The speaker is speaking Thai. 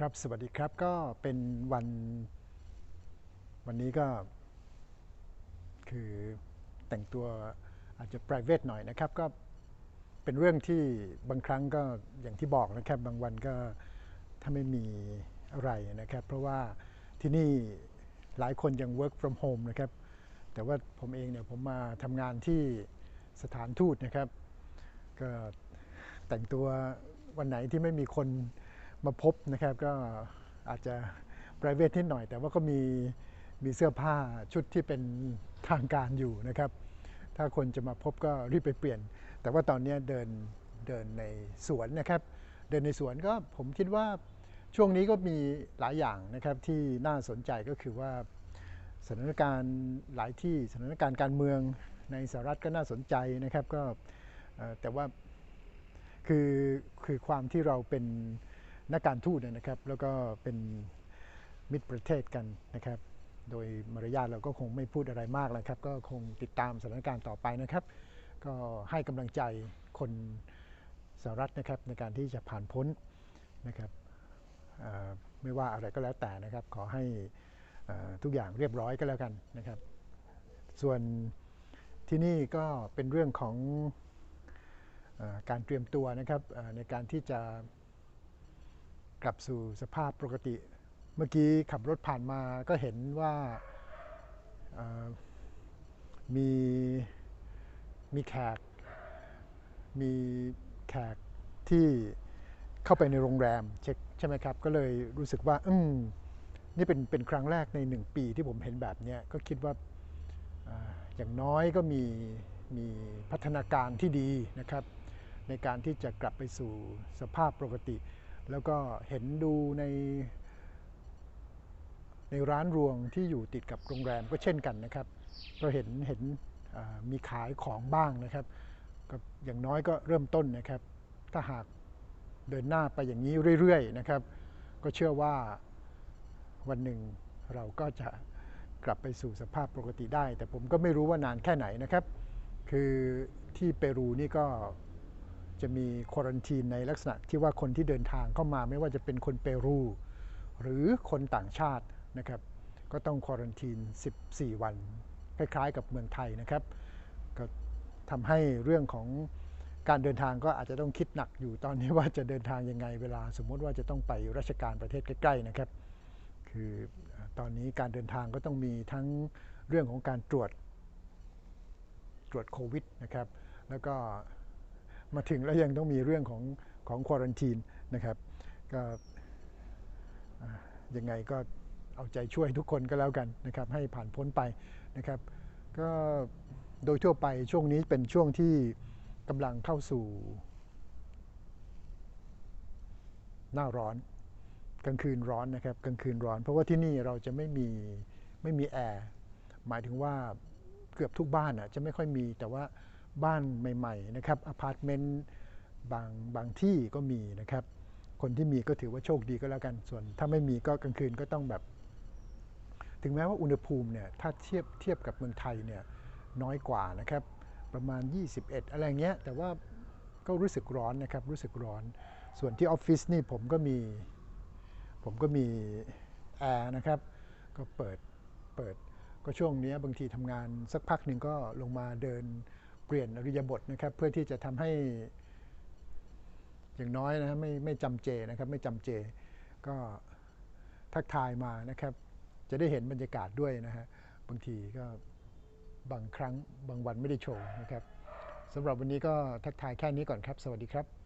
ครับสวัสดีครับก็เป็นวันวันนี้ก็คือแต่งตัวอาจจะ private หน่อยนะครับ ก็เป็นเรื่องที่บางครั้งก็อย่างที่บอกนะครับ บางวันก็ถ้าไม่มีอะไรนะครับ เพราะว่าที่นี่หลายคนยัง work from home นะครับ แต่ว่าผมเองเนี่ยผมมาทำงานที่สถานทูตนะครับ ก็แต่งตัววันไหนที่ไม่มีคน มาพบนะครับก็อาจจะ private นิดหน่อย แต่ว่าก็มีมีเสื้อผ้าชุดที่เป็นทางการอยู่นะครับ ถ้าคนจะมาพบก็รีบไปเปลี่ยน แต่ว่าตอนนี้เดินเดินในสวนนะครับ เดินในสวนก็ผมคิดว่าช่วงนี้ก็มีหลายอย่างนะครับที่น่าสนใจก็คือว่าสถานการณ์หลายที่สถานการณ์การเมืองในสหรัฐก็น่าสนใจนะครับก็แต่ว่าคือคือความที่เราเป็น นักการทูตนะครับ แล้วก็เป็นมิตรประเทศกันนะครับ โดยมารยาทเราก็คงไม่พูดอะไรมากแล้วครับ ก็คงติดตามสถานการณ์ต่อไปนะครับ ก็ให้กำลังใจคนสหรัฐนะครับในการที่จะผ่านพ้นนะครับไม่ว่าอะไรก็แล้วแต่นะครับ ขอให้ทุกอย่างเรียบร้อยก็แล้วกันนะครับ ส่วนที่นี่ก็เป็นเรื่องของอการเตรียมตัวนะครับในการที่จะ กลับสู่สภาพปกติ เมื่อกี้ขับรถผ่านมาก็เห็นว่ามีมีแขก มีแขกที่เข้าไปในโรงแรมเช็คใช่ไหมครับ ก็เลยรู้สึกว่า อืมนี่เป็นเป็นครั้งแรกในหนึ่งปีที่ผมเห็นแบบเนี้ยก็คิดว่าอย่างน้อยก็มีมีพัฒนาการที่ดีนะครับ ในการที่จะกลับไปสู่สภาพปกติ แล้วก็เห็นดูในในร้านรวงที่อยู่ติดกับโรงแรมก็เช่นกันนะครับก็เห็นเห็นมีขายของบ้างนะครับก็อย่างน้อยก็เริ่มต้นนะครับ ถ้าหากเดินหน้าไปอย่างนี้เรื่อยๆนะครับ ก็เชื่อว่าวันหนึ่งเราก็จะกลับไปสู่สภาพปกติได้ แต่ผมก็ไม่รู้ว่านานแค่ไหนนะครับ คือที่เปรูนี่ก็ จะมีควอรันทีนในลักษณะที่ว่าคนที่เดินทางเข้ามาไม่ว่าจะเป็นคนเปรู หรือคนต่างชาตินะครับ ก็ต้องควอรันทีน 14 วัน คล้ายๆ กับเมืองไทยนะครับ ก็ทำให้เรื่องของการเดินทางก็อาจจะต้องคิดหนักอยู่ตอนนี้ว่าจะเดินทางยังไงเวลาสมมติว่าจะต้องไปราชการประเทศใกล้ๆนะครับ คือตอนนี้การเดินทางก็ต้องมีทั้งเรื่องของการตรวจตรวจโควิดนะครับ แล้วก็ มาถึงแล้วยังต้องมีเรื่องของของควอรันทีนนะครับก็ยังไงก็เอาใจช่วยทุกคนก็แล้วกันนะครับ ให้ผ่านพ้นไปนะครับ ก็โดยทั่วไปช่วงนี้เป็นช่วงที่กำลังเข้าสู่ หน้าร้อน กลางคืนร้อนนะครับกลางคืนร้อน เพราะว่าที่นี่เราจะไม่มีไม่มีแอร์หมายถึงว่าเกือบทุกบ้านอะจะไม่ค่อยมีแต่ว่า บ้านใหม่ๆนะครับอพาร์ตเมนต์บางบางที่ก็มีนะครับ คนที่มีก็ถือว่าโชคดีก็แล้วกัน ส่วนถ้าไม่มีก็กลางคืนก็ต้องแบบ ถึงแม้ว่าอุณหภูมิเนี่ยถ้าเทียบเทียบกับเมืองไทยเนี่ยน้อยกว่านะครับ ประมาณ 21 อะไรเงี้ย แต่ว่าก็รู้สึกร้อนนะครับ รู้สึกร้อน ส่วนที่ออฟฟิศนี่ผมก็มี ผมก็มีแอร์นะครับ ก็เปิด เปิด ก็ช่วงนี้บางทีทำงานสักพักหนึ่งก็ลงมาเดิน เปลี่ยนอริยบทนะครับ เพื่อที่จะทำให้อย่างน้อยนะฮะไม่ไม่จำเจนะครับ ไม่จำเจ ก็ทักทายมานะครับ จะได้เห็นบรรยากาศด้วยนะฮะบางทีก็บางครั้งบางวันไม่ได้โชว์นะครับสำหรับวันนี้ก็ทักทายแค่นี้ก่อนครับ สวัสดีครับ